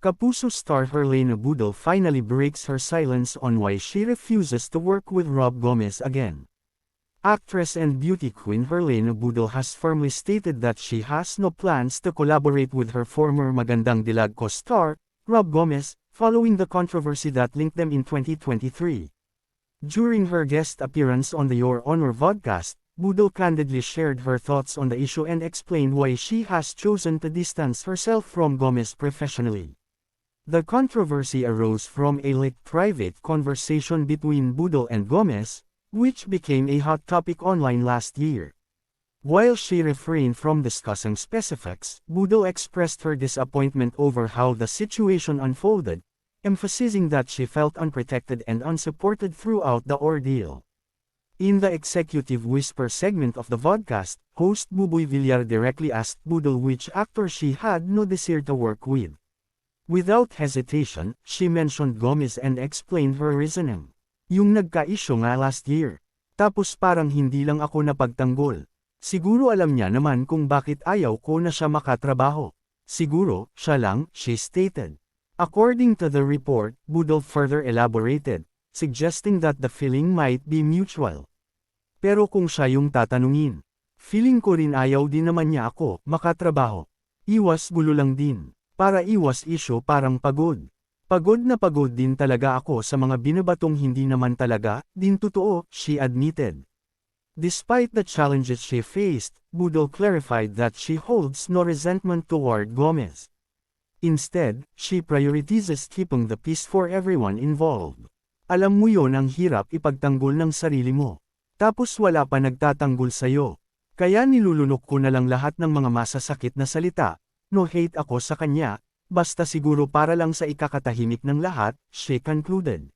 Kapuso star Helena Budol finally breaks her silence on why she refuses to work with Rob Gomez again. Actress and beauty queen Helena Budol has firmly stated that she has no plans to collaborate with her former Magandang Dilag co-star, Rob Gomez, following the controversy that linked them in 2023. During her guest appearance on the Your Honor vodcast, Budol candidly shared her thoughts on the issue and explained why she has chosen to distance herself from Gomez professionally. The controversy arose from a leaked private conversation between Budol and Gomez, which became a hot topic online last year. While she refrained from discussing specifics, Budol expressed her disappointment over how the situation unfolded, emphasizing that she felt unprotected and unsupported throughout the ordeal. In the Executive Whisper segment of the vodcast, host Buboy Villar directly asked Budol which actor she had no desire to work with. Without hesitation, she mentioned Gomez and explained her reasoning. Yung nagka-issue nga last year. Tapos parang hindi lang ako napagtanggol. Siguro alam niya naman kung bakit ayaw ko na siya makatrabaho. Siguro, siya lang, she stated. According to the report, Budol further elaborated, suggesting that the feeling might be mutual. Pero kung siya yung tatanungin, feeling ko rin ayaw din naman niya ako, makatrabaho. Iwas gulo lang din. Para iwas issue parang pagod. Pagod na pagod din talaga ako sa mga binabatong hindi naman talaga, din totoo, she admitted. Despite the challenges she faced, Budol clarified that she holds no resentment toward Gomez. Instead, she prioritizes keeping the peace for everyone involved. Alam mo yon ang hirap ipagtanggol ng sarili mo. Tapos wala pa nagtatanggol sa'yo. Kaya nilulunok ko na lang lahat ng mga masasakit na salita, no hate ako sa kanya, Basta siguro para lang sa ikakatahimik ng lahat, she concluded.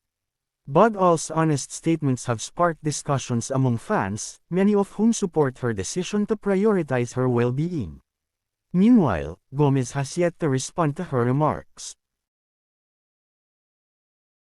Budall's honest statements have sparked discussions among fans, many of whom support her decision to prioritize her well-being. Meanwhile, Gomez has yet to respond to her remarks.